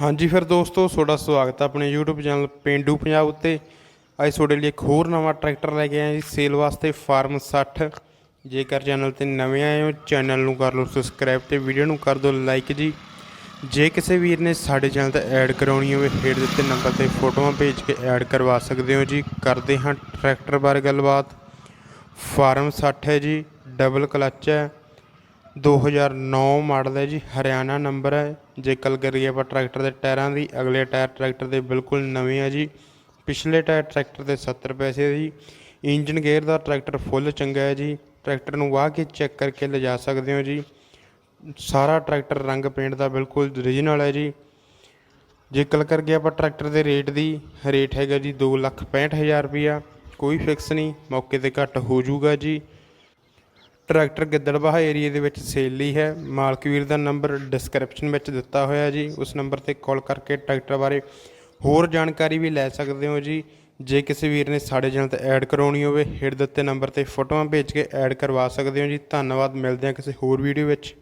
ਹਾਂਜੀ, ਫਿਰ ਦੋਸਤੋ, ਤੁਹਾਡਾ ਸਵਾਗਤ ਹੈ ਆਪਣੇ YouTube ਚੈਨਲ ਪਿੰਡੂ ਪੰਜਾਬ ਉੱਤੇ। ਅੱਜ ਤੁਹਾਡੇ ਲਈ ਇੱਕ ਹੋਰ ਨਵਾਂ ਟਰੈਕਟਰ ਲੈ ਕੇ ਆਏ ਜੀ, ਸੇਲ ਵਾਸਤੇ ਫਾਰਮ 60 ਜੇਕਰ ਚੈਨਲ ਤੇ ਨਵੇਂ ਆਏ ਹੋ, ਚੈਨਲ ਨੂੰ ਕਰ ਲਓ ਸਬਸਕ੍ਰਾਈਬ ਤੇ ਵੀਡੀਓ ਨੂੰ ਕਰ ਦਿਓ ਲਾਈਕ ਜੀ। ਜੇ ਕਿਸੇ ਵੀਰ ਨੇ ਸਾਡੇ ਚੈਨਲ ਤੇ ਐਡ ਕਰਾਉਣੀ ਹੋਵੇ, ਹੇਠ ਦਿੱਤੇ ਨੰਬਰ ਤੇ ਫੋਟੋਆਂ ਭੇਜ ਕੇ ਐਡ ਕਰਵਾ ਸਕਦੇ ਹੋ ਜੀ। ਕਰਦੇ ਹਾਂ ਟਰੈਕਟਰ ਬਾਰੇ ਗੱਲਬਾਤ। ਫਾਰਮ 60 ਹੈ ਜੀ, ਡਬਲ ਕਲੱਚ ਹੈ। 2009 ਮਾਡਲ ਹੈ ਜੀ, ਹਰਿਆਣਾ ਨੰਬਰ ਹੈ। ਜੇ ਗੱਲ ਕਰੀਏ ਆਪਾਂ ਟਰੈਕਟਰ ਦੇ ਟਾਇਰਾਂ ਦੀ, ਅਗਲੇ ਟਾਇਰ ਟਰੈਕਟਰ ਦੇ ਬਿਲਕੁਲ ਨਵੇਂ ਆ ਜੀ। ਪਿਛਲੇ ਟਾਇਰ ਟਰੈਕਟਰ ਦੇ 70 ਪੈਸੇ ਜੀ। ਇੰਜਨ ਗੇਅਰ ਦਾ ਟਰੈਕਟਰ ਫੁੱਲ ਚੰਗਾ ਹੈ ਜੀ। ਟਰੈਕਟਰ ਨੂੰ ਵਾਹ ਕੇ ਚੈੱਕ ਕਰਕੇ ਲਿਜਾ ਸਕਦੇ ਹੋ ਜੀ। ਸਾਰਾ ਟਰੈਕਟਰ ਰੰਗ ਪੇਂਟ ਦਾ ਬਿਲਕੁਲ ਓਰੀਜਨਲ ਹੈ ਜੀ। ਜੇ ਗੱਲ ਕਰੀਏ ਆਪਾਂ ਟਰੈਕਟਰ ਦੇ ਰੇਟ ਦੀ, ਰੇਟ ਹੈਗਾ ਜੀ 265000 ਰੁਪਿਆ ਕੋਈ ਫਿਕਸ ਨਹੀਂ, ਮੌਕੇ ਤੇ ਘੱਟ ਹੋ ਜਾਊਗਾ ਜੀ। ਟਰੈਕਟਰ ਗਿੱਦੜਬਾਹਾ ਏਰੀਏ ਦੇ ਵਿੱਚ ਸੇਲ ਲਈ ਹੈ। ਮਾਲਕ ਵੀਰ ਦਾ ਨੰਬਰ ਡਿਸਕ੍ਰਿਪਸ਼ਨ ਵਿੱਚ ਦਿੱਤਾ ਹੋਇਆ ਜੀ। ਉਸ ਨੰਬਰ ਤੇ ਕਾਲ ਕਰਕੇ ਟਰੈਕਟਰ ਬਾਰੇ ਹੋਰ ਜਾਣਕਾਰੀ ਵੀ ਲੈ ਸਕਦੇ ਹੋ ਜੀ। ਜੇ ਕਿਸੇ ਵੀਰ ਨੇ ਸਾਡੇ ਚੈਨਲ ਤੇ ਐਡ ਕਰਾਉਣੀ ਹੋਵੇ ਹੇਠ ਦਿੱਤੇ ਨੰਬਰ ਤੇ ਫੋਟੋਆਂ ਭੇਜ ਕੇ ਐਡ ਕਰਵਾ ਸਕਦੇ ਹੋ ਜੀ। ਧੰਨਵਾਦ। ਮਿਲਦੇ ਹਾਂ ਕਿਸੇ ਹੋਰ ਵੀਡੀਓ ਵਿੱਚ।